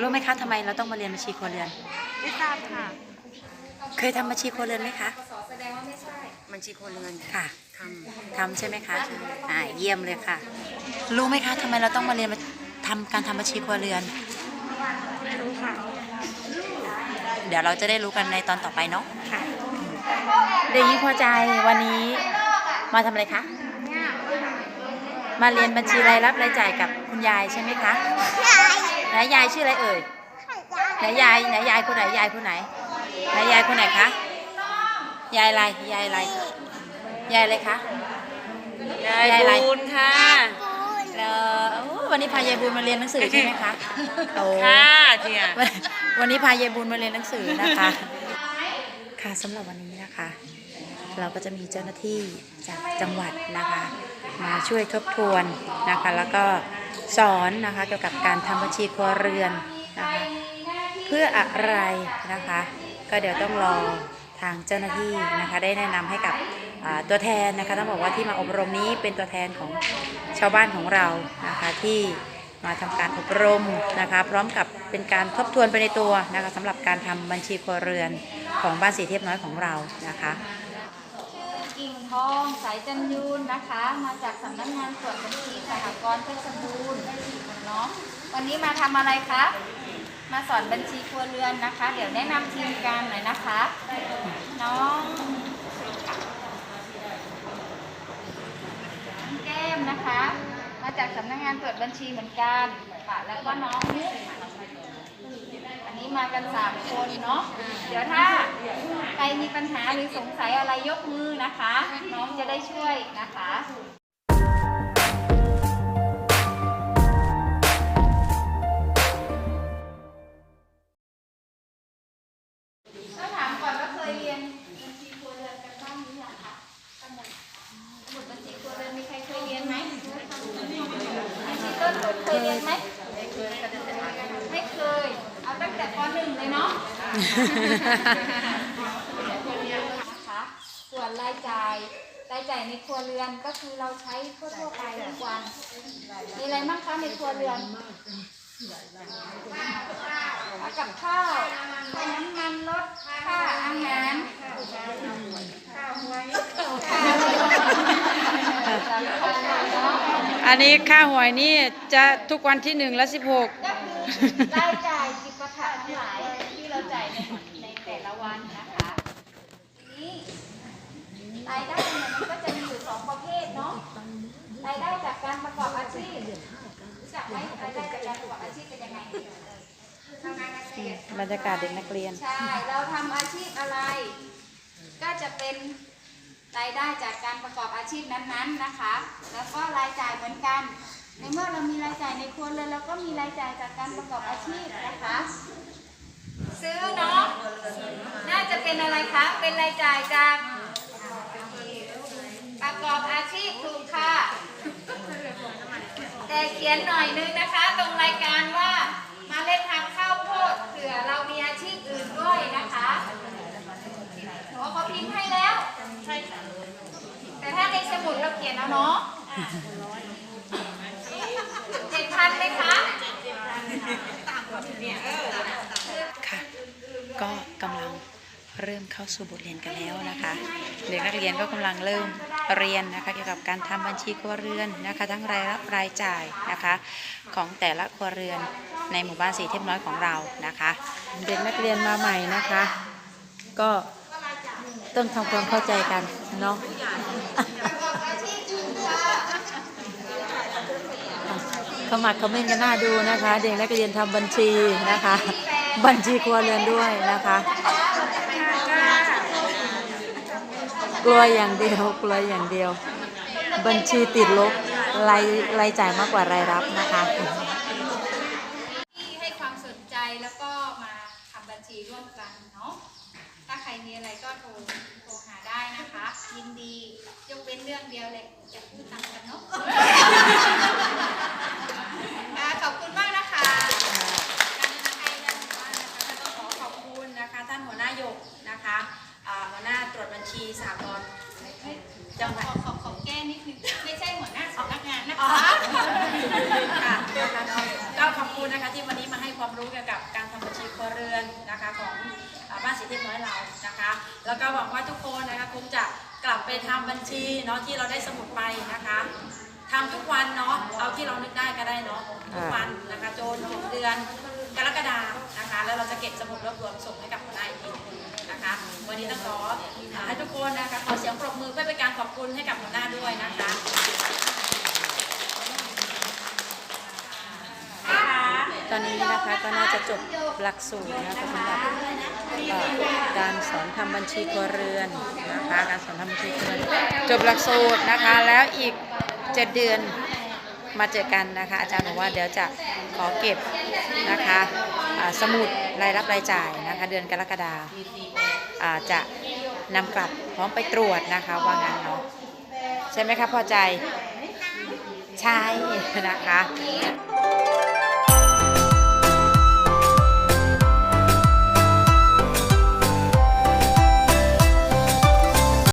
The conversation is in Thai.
รู้ไหมคะทำไมเราต้องมาเรียนบัญชีครัวเรือน ไม่ทราบค่ะ เคยทำบัญชีครัวเรือนไหมคะบัญชีครัวเรือนค่ะททำใช่ไหมคะอ่าเยี่ยมเลยค่ะ รู้ไหมคะทำไมเราต้องมาเรียนทำการทำบัญชีครัวเรือนำรู้ค่ะ เดี๋ยวเราจะได้รู้กันในตอนต่อไปเนาะค่ะเด็กหญิงพอใจวันนี้มาทำอะไรคะ มาเรียนบัญชีรายรับรายจ่ายกับคุณยายใช่ไหมคะไหนยายชื่ออะไรเอ่ยไหนยายไหนยายคนไหนยายคนไหนไหนยายคนไหนคะยายอะไรยายอะไรยายอะไรคะยายยายอะไรบูนค่ะแล้วโอ้วันนี้พายายบุญมาเรียนหนังสือใช่ไหมคะโอ้ค่ะเจียวันวันนี้พายายบุญมาเรียนหนังสือนะคะ ค่ะสำหรับวันนี้นะคะ เราก็จะมีเจ้าหน้าที่จากจังหวัดนะคะ มาช่วยทบทวนนะคะ แล้วก็สอนนะคะเกี่ยวกับการทำบัญชีครัวเรือนนะคะ เพื่ออะไรนะคะ ก็เดี๋ยวต้องรอทางเจ้าหน้าที่นะคะ ได้แนะนำให้กับตัวแทนนะคะต้องบอกว่าที่มาอบรมนี้เป็นตัวแทนของชาวบ้านของเรานะคะที่มาทำการอบรมนะคะ พร้อมกับเป็นการทบทวนไปในตัวนะคะสำหรับการทำบัญชีครัวเรือนของบ้านสีเทียบน้อยของเรานะคะ ทองสายจันยูนนะคะ มาจากสำนักงานตรวจบัญชีสหกรณ์เพชรบูรณ์เนาะวันนี้มาทำอะไรคะ มาสอนบัญชีครัวเรือนนะคะ เดี๋ยวแนะนำทีมการหน่อยนะคะน้องแก้มนะคะ มาจากสำนักงานตรวจบัญชีเหมือนกันค่ะแล้วก็น้องมุกอัน นี้มากันสามคนเนาะ เดี๋ยวถ้าใครมีปัญหาหรือสงสัยอะไรยกมือนะคะ น้องจะได้ช่วยนะคะก็ถามก่อนว่าเคยเรียนบัญชีครัวเรือนกันบ้างหรือยังคะบัญชีครัวเรือนมีใครเคยเรียนไหมบัญชีเคยเรียนไหมเคย เอาตั้งแต่ป .1 เลยเนาะนะคะส่วนรายจ่ายรายจ่ายในครัวเรือนก็คือเราใช้ทั่วๆไปทุกวันมีอะไรบ้างคะในครัวเรือนเอากับข้าวค่าน้ำมันรถค่าอาหารค่าหวยค่าเนาะอันนี้ค่าหวยนี่จะทุกวันที่หนึ่งและสิบหกก็คือรายจ่าย จิปาถะทั้งหลายที่เราจ่ายในในแต่ละวันนะคะทีนี้รายได้เนี่ยมันก็จะมีอยู่สองประเภทเนาะรายได้จากการประกอบอาชีพรู้จักไหมรายได้จากการประกอบอาชีพเป็นยังไงทำงานเกษตรบรรยากาศเด็กนักเรียนใช่เราทำอาชีพอะไร ก็จะเป็นรายได้จากการประกอบอาชีพนั้นๆนะคะ แล้วก็รายจ่ายเหมือนกัน ในเมื่อเรามีรายจ่ายในครัวเรือนเราก็มีรายจ่ายจากการประกอบอาชีพนะคะ ซื้อเนาะน่าจะเป็นอะไรคะเป็นรายจ่ายจากประกอบอาชีพถูกค่ะ แต่เขียนหน่อยนึงนะคะ ตรงรายการว่ามาเล่นทำข้าวโพดเผื่อเรามีอาชีพอื่นด้วยนะคะโอ้เขาพิมพ์ให้แล้วแต่ถ้าในสมุดเราเขียนเอาเนาะ นไหมคะค่ะก็กำลังเริ่มเข้าสู่บทเรียนกันแล้วนะคะเด็กนักเรียนก็กำลังเริ่มเรียนนะคะเกี่ยวกับการทำบัญชีครัวเรือนนะคะ ทั้งรายรับรายจ่ายนะคะของแต่ละครัวเรือนในหมู่บ้านสีเทพน้อยของเรานะคะ เด็กนักเรียนมาใหม่นะคะ ก็ต้องทำความเข้าใจกันเนาะ ขมักเขม้นกันหน้าดูนะคะ เด็กนักเรียนทำบัญชีนะคะ บัญชีครัวเรือนด้วยนะคะ กลัวอย่างเดียวกลัวอย่างเดียว บัญชีติดลบรายรายจ่ายมากกว่ารายรับนะคะที่ให้ความสนใจแล้วก็มาทำบัญชีร่วมกันเนาะถ้าใครมีอะไรก็โทรโทรหาได้นะคะ ยินดียกเว้นเรื่องเดียวเลยจะพูดตามกันเนาะ สากลจังหวัดขอขอแก้นี่คือไม่ใช่หัวหน้าสำนักงานนะคะค่ะก็ขอบคุณนะคะที่วันนี้มาให้ความรู้เกี่ยวกับการทำบัญชีครัวเรือนนะคะของบ้านสิทธิน้อยเรานะคะ แล้วก็หวังว่าทุกคนนะคะคงจะกลับไปทำบัญชีเนาะที่เราได้สมุดไปนะคะทำทุกวันเนาะเอาที่เรานึกได้ก็ได้เนาะทุกวันนะคะจนหกเดือนกรกฎานะคะ แล้วเราจะเก็บสมุดรวบรวมส่งให้กับคนได้อีกทีนะคะ วันนี้ต้องขอ ก็น่าจะจบหลักสูตรนะคะสำหรับการสอนทำบัญชีครัวเรือนนะคะการสอนทำบัญชีครัวเรือนจบหลักสูตรนะคะ แล้วอีก7เดือนมาเจอกันนะคะ อาจารย์บอกว่าเดี๋ยวจะขอเก็บนะคะสมุดรายรับรายจ่ายนะคะ เดือนกรกฎาจะนำกลับพร้อมไปตรวจนะคะว่างั้นเนาะใช่ไหมคะพอใจใช่นะคะ